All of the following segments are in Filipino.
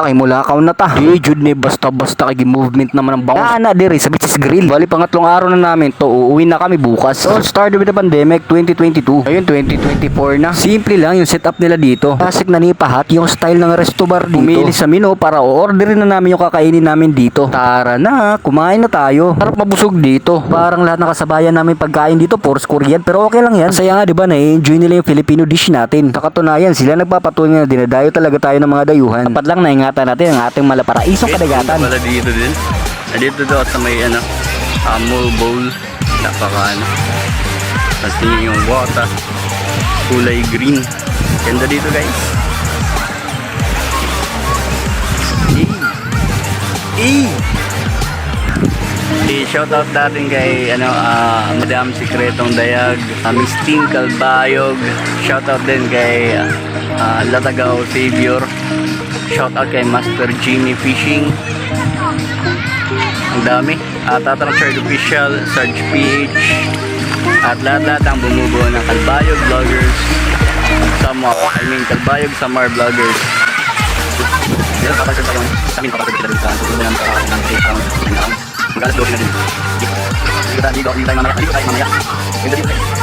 kay mulakaw na ta. Di jud ni basta-basta kay movement naman ang bangus. Ana diri sa Beaches Grill. Bali pangatlong araw na namin to. Uuwi na kami bukas. So started with the pandemic 2022. Ayun 2024 na. Simple lang yung setup nila dito. Classic na ni pahat yung style ng resto bar dito. Pumili sa menu para o-orderin na namin yung kakainin namin dito. Tara na, kumain na tayo. Sarap mabusog dito. Parang lahat ng kasabayan namin pagkain dito pures Korean pero okay lang yan. Saya nga 'di ba na-enjoy nila yung Filipino dish natin. Sa katunayan, sila nagpapatunay na dinadayo talaga tayo ng mga dayuhan. Dapat lang naingatan natin ang ating malaparaisong kadagatan. Wala dito din. Ah, Dito daw sa may ano, amul bowl. Napaka ano. Kasi yung water. Kulay green. Ganda dito guys. Eh! Eh! I-shoutout natin kay ano, ah, Madam Sikretong Dayag, uh, Miss Team Calbayog, shoutout din kay uh, Latagaw Savior, shoutout kay Master Jimmy Fishing, ang dami, uh, Tatarang Chard Official, Sarge PH, at lahat-lahat ang bumubuo ng Calbayog Vloggers, Samar, I mean Calbayog Samar Vloggers. Dito kapag sa kami kapag sila dito sa tutunan ng kakain ng safe count and count. Magalas doon na din. Dito tayo dito, tayo mamaya, dito tayo mamaya. Dito dito.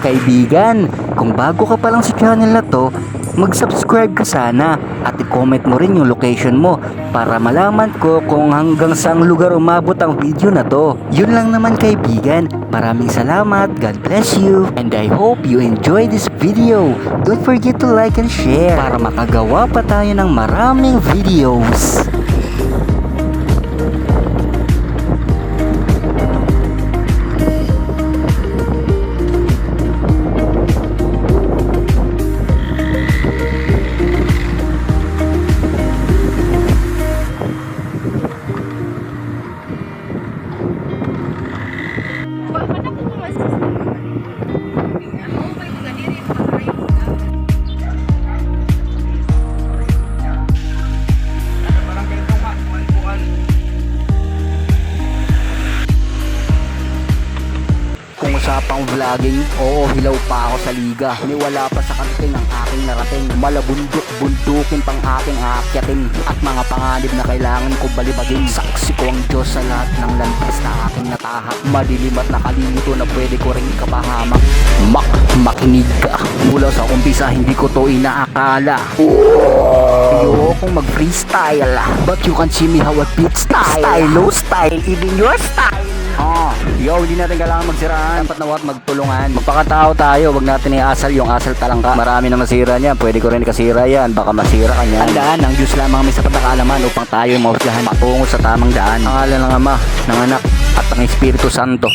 Kaibigan, kung bago ka pa lang sa channel na to, mag-subscribe ka sana at i-comment mo rin yung location mo para malaman ko kung hanggang saang lugar umabot ang video na to. Yun lang naman kaibigan. Maraming salamat. God bless you. And I hope you enjoy this video. Don't forget to like and share para makagawa pa tayo ng maraming videos. Usapang vlogging, oo, hilaw pa ako sa liga. Niwala pa sa kanting ang aking narating. Malabundok-bundukin pang aking aakyatin. At mga panganib na kailangan ko balibagin. Saksi ko ang Diyos sa lahat ng landas na aking natahak. Madilim at nakalilito na pwede ko rin kapahamak. Mak, makinig ka. Mula sa umpisa, hindi ko to inaakala. Ayokong mag-freestyle But you can see me how I beat style Stylo style, even your style Oh, yo, hindi natin kailangan magsiraan. Dapat na what, magtulungan. Magpakatao tayo, wag natin iasal yung asal talangka. Marami na masira niyan, pwede ko rin kasira yan. Baka masira ka niyan. Ang Diyos lamang may sapat na kaalaman upang tayo mausgahan patungo sa tamang daan. Ang ala ng Ama, ng Anak, at ng Espiritu Santo.